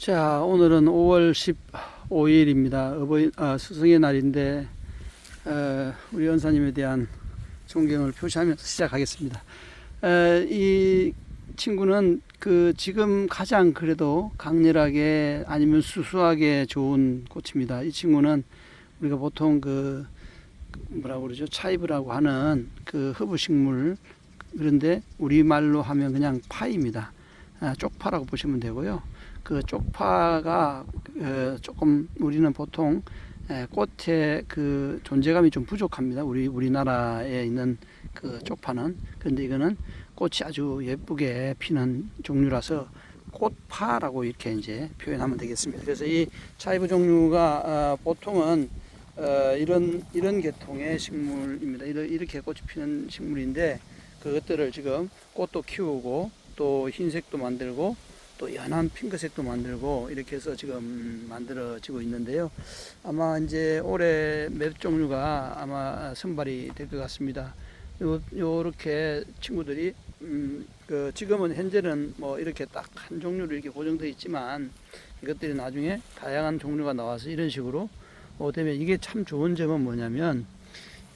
자, 오늘은 5월 15일입니다. 어버이, 아, 스승의 날인데, 어, 우리 연사님에 대한 존경을 표시하면서 시작하겠습니다. 에, 이 친구는 그 지금 가장 그래도 강렬하게 아니면 수수하게 좋은 꽃입니다. 이 친구는 우리가 보통 그 뭐라고 그러죠? 차이브라고 하는 그 허브식물 그런데 우리말로 하면 그냥 파입니다. 아, 쪽파라고 보시면 되고요. 그 쪽파가 어, 조금 우리는 보통 에, 꽃의 그 존재감이 좀 부족합니다. 우리 우리나라에 있는 그 쪽파는 그런데 이거는 꽃이 아주 예쁘게 피는 종류라서 꽃파라고 이렇게 이제 표현하면 되겠습니다. 그래서 이 차이브 종류가 어, 보통은 어, 이런 이런 계통의 식물입니다. 이렇게 꽃이 피는 식물인데 그것들을 지금 꽃도 키우고 또 흰색도 만들고 또 연한 핑크색도 만들고 이렇게 해서 지금 만들어지고 있는데요. 아마 이제 올해 몇 종류가 아마 선발이 될 것 같습니다. 요 요렇게 친구들이 음, 그 지금은 현재는 뭐 이렇게 딱 한 종류로 이렇게 고정되어 있지만 이것들이 나중에 다양한 종류가 나와서 이런 식으로 어, 되면 이게 참 좋은 점은 뭐냐면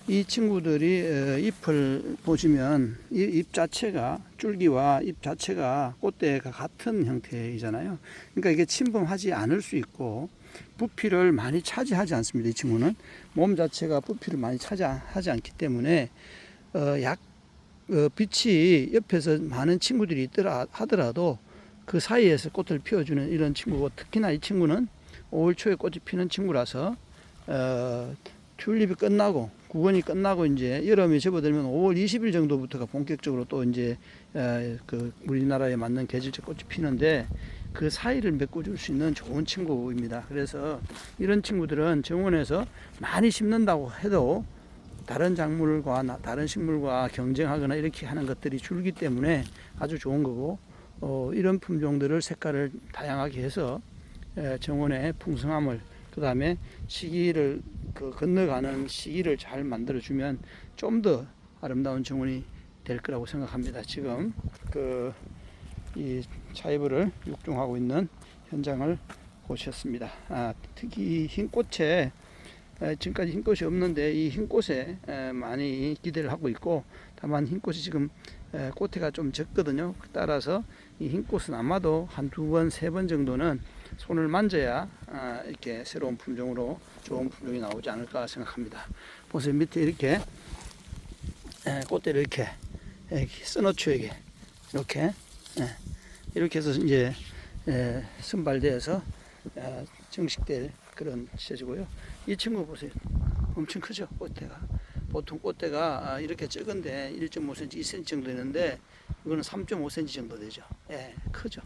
이 친구들이 어, 잎을 보시면 이 잎 자체가 줄기와 잎 자체가 꽃대가 같은 형태이잖아요. 그러니까 이게 침범하지 않을 수 있고 부피를 많이 차지하지 않습니다. 이 친구는 몸 자체가 부피를 많이 차지하지 않기 때문에 어, 약 어, 빛이 옆에서 많은 친구들이 있더라 하더라도 그 사이에서 꽃을 피워주는 이런 친구고 특히나 이 친구는 5월 초에 꽃이 피는 친구라서 어, 튤립이 끝나고 구건이 끝나고 이제 여름이 접어들면 5월 20일 정도부터가 본격적으로 또 이제 에, 그 우리나라에 맞는 계절적 꽃이 피는데 그 사이를 메꿔줄 수 있는 좋은 친구입니다. 그래서 이런 친구들은 정원에서 많이 심는다고 해도 다른 작물과 나- 다른 식물과 경쟁하거나 이렇게 하는 것들이 줄기 때문에 아주 좋은 거고 어, 이런 품종들을 색깔을 다양하게 해서 에, 정원의 풍성함을 그 다음에 시기를 그 건너가는 시기를 잘 만들어 주면 좀 더 아름다운 정원이 될 거라고 생각합니다. 지금 그 이 차이브를 육종하고 있는 현장을 보셨습니다. 아, 특히 흰 꽃에 에, 지금까지 흰 꽃이 없는데 이 흰 꽃에 에, 많이 기대를 하고 있고 다만 흰 꽃이 지금 에, 꽃대가 좀 적거든요. 따라서 이 흰 꽃은 아마도 한 두 번, 세 번 정도는 손을 만져야 아, 이렇게 새로운 품종으로 좋은 품종이 나오지 않을까 생각합니다. 보세요 밑에 이렇게 에, 꽃대를 이렇게 이렇게 써놓죠 이게 이렇게 예, 이렇게 해서 이제 에, 정식될 그런 시제고요. 이 친구 보세요. 엄청 크죠 꽃대가. 보통 꽃대가 아, 이렇게 적은데 1.5cm, 2cm 정도 되는데 이거는 3.5cm 정도 되죠. 예, 크죠.